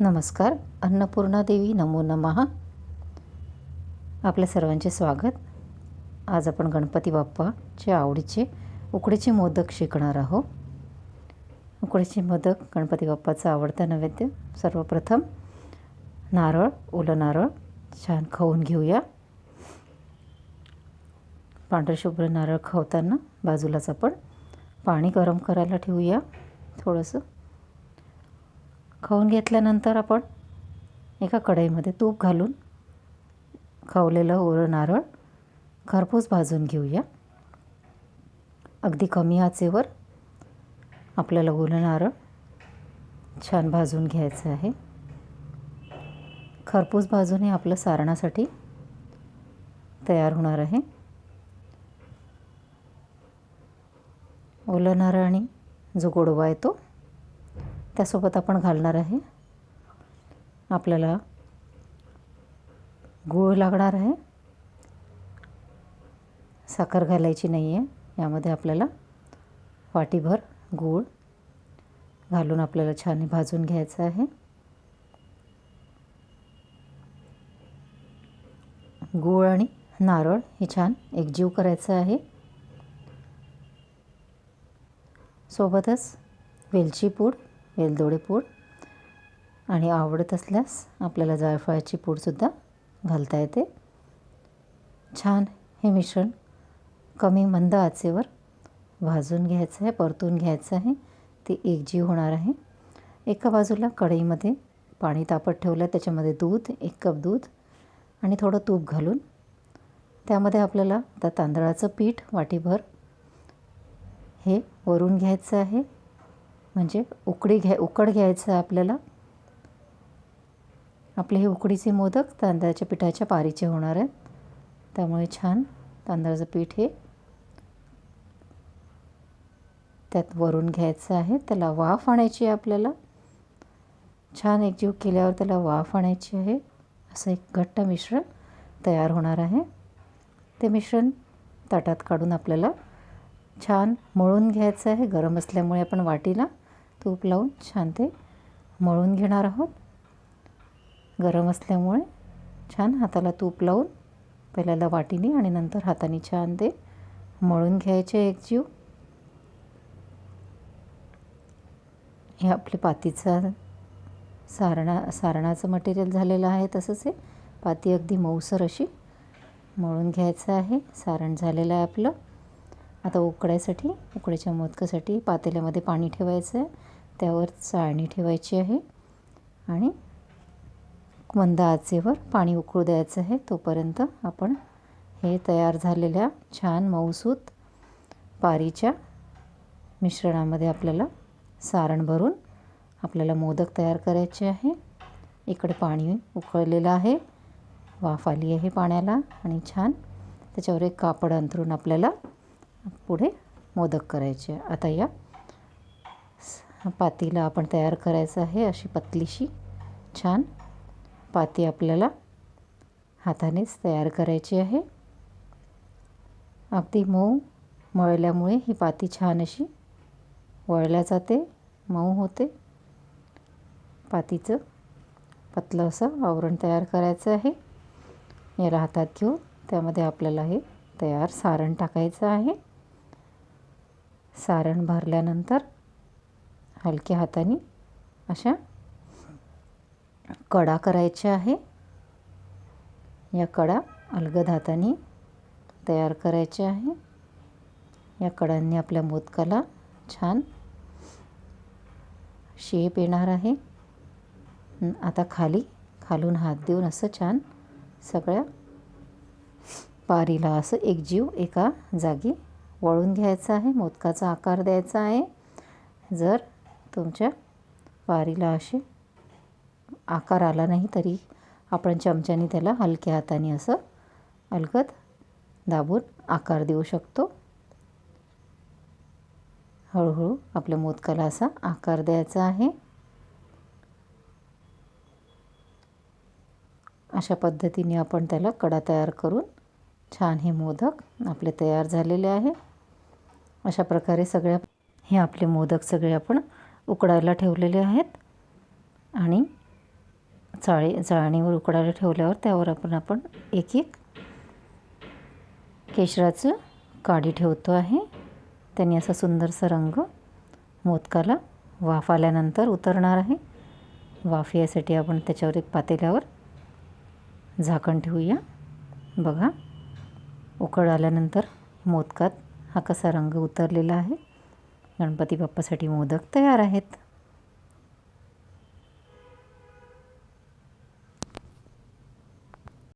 नमस्कार अन्नपूर्णा देवी नमो नमः. आपल्या सर्वांचे स्वागत. आज आपण गणपती बाप्पाचे आवडीचे उकडीचे मोदक शिकणार आहोत. उकडीचे मोदक गणपती बाप्पाचा आवडता नैवेद्य. सर्वप्रथम नारळ ओलं नारळ छान खाऊन घेऊया. पांढरशुभ्र नारळ खवताना बाजूलाच आपण पाणी गरम करायला ठेवूया. थोडंसं खाऊन घेतल्यानंतर आपण एका कढईमध्ये तूप घालून खावलेलं ओलं नारळ खरपूस भाजून घेऊया. अगदी कमी आचेवर आपल्याला ओलं नारळ छान भाजून घ्यायचं आहे. खरपूस भाजून हे आपलं सारणासाठी तयार होणार आहे. ओलं नारळ आणि जो गोडवा येतो त्यासोबत आपण घालणार आहे. आपल्याला गूळ लागणार आहे. साखर घालायची नाही आहे यामध्ये आपल्याला वाटीभर गूळ घालून आपल्याला छान भाजून घ्यायचं आहे. गूळ आणि नारळ हे छान एकजीव करायचं आहे. सोबतच वेलची पूड वेलदोडे पूड. आणि आवडत असल्यास आपल्याला जायफळाची पूडसुद्धा घालता येते. छान हे मिश्रण कमी मंद आचेवर भाजून घ्यायचं आहे परतून घ्यायचं आहे. ते एकजीव होणार आहे. एका बाजूला कढईमध्ये पाणी तापत ठेवलं आहे त्याच्यामध्ये दूध एक कप दूध आणि थोडं तूप घालून. त्यामध्ये आपल्याला आता तांदळाचं पीठ वाटीभर हे वरून घ्यायचं आहे. म्हणजे उकडी घ्या उकड घ्यायचं आहे आपल्याला. आपले हे उकडीचे मोदक तांदळाच्या पिठाच्या पारीचे होणार आहेत. त्यामुळे छान तांदळाचं पीठ हे त्यात वरून घ्यायचं आहे. त्याला वाफ आणायची आहे आपल्याला. छान एकजीव केल्यावर त्याला वाफ आणायची आहे. असं एक घट्ट मिश्रण तयार होणार आहे. ते मिश्रण ताटात काढून आपल्याला छान मळून घ्यायचं आहे. गरम असल्यामुळे आपण वाटीला तूप लावून छान ते मळून घेणार आहोत. गरम असल्यामुळे छान हाताला तूप लावून पहिल्यांदा वाटीने आणि नंतर हाताने छान ते मळून घ्यायचे एकजीव हे आपले पातीचं सारणा सारणाचं मटेरियल झालेलं आहे तसंच हे पाती अगदी मऊसर अशी मळून घ्यायचं आहे. सारण झालेलं आहे आपलं. आता उकडायसाठी उकड्याच्या मोदकासाठी पातेल्यामध्ये पाणी ठेवायचं आहे त्यावर चाळणी ठेवायची आहे. आणि मंद आचेवर पाणी उकळू द्यायचं आहे. तोपर्यंत आपण हे तयार झालेल्या छान मऊसूत पारीच्या मिश्रणामध्ये आपल्याला सारण भरून आपल्याला मोदक तयार करायचे आहे. इकडे पाणी उकळलेलं आहे. वाफ आली आहे पाण्याला आणि छान त्याच्यावर एक कापड अंथरून आपल्याला पुढे मोदक करायचे. आता या पातीला आपण तयार करायचं आहे अशी पतलीशी छान पाती आपल्याला हातानेच तयार करायची आहे. अगदी मऊ मळल्यामुळे ही पाती छान अशी वळल्या जाते मऊ होते. पातीचं पतलं असं आवरण तयार करायचं आहे. याला हातात घेऊन त्यामध्ये आपल्याला हे तयार सारण टाकायचं आहे. सारण भरल्यानंतर हलक्या हाताने अशा कडा करायच्या आहे. या कडा अलगद हाताने तयार करायच्या आहे. या कडांनी आपल्या मोदकाला छान शेप येणार आहे. आता खाली खालून हात देऊन असं छान सगळ्या पारीला असं एकजीव एका जागी वळून घ्यायचं आहे मोदकाचा आकार द्यायचा आहे. जर तुमच्या वारीला असे आकार आला नाही तरी आपण चमच्याने त्याला हलक्या हाताने असं अलगद दाबून आकार देऊ शकतो. हळूहळू आपल्या मोदकाला असा आकार द्यायचा आहे. अशा पद्धतीने आपण त्याला कडा तयार करून छान हे मोदक आपले तयार झालेले आहे. अशा प्रकारे सगळ्या हे आपले मोदक सगळे आपण उकडायला ठेवलेले आहेत. आणि चाळी चाळणीवर उकडायला ठेवल्यावर त्यावर आपण आपण एक एक केशराचं काडी ठेवतो आहे. त्यांनी असा सुंदरसा रंग मोदकाला वाफ आल्यानंतर उतरणार आहे. वाफ यासाठी आपण त्याच्यावर एक पातेल्यावर झाकण ठेवूया. बघा उकळ आल्यानंतर मोदकात हा कसा रंग उतरलेला आहे? गणपती बाप्पासाठी मोदक तयार आहेत.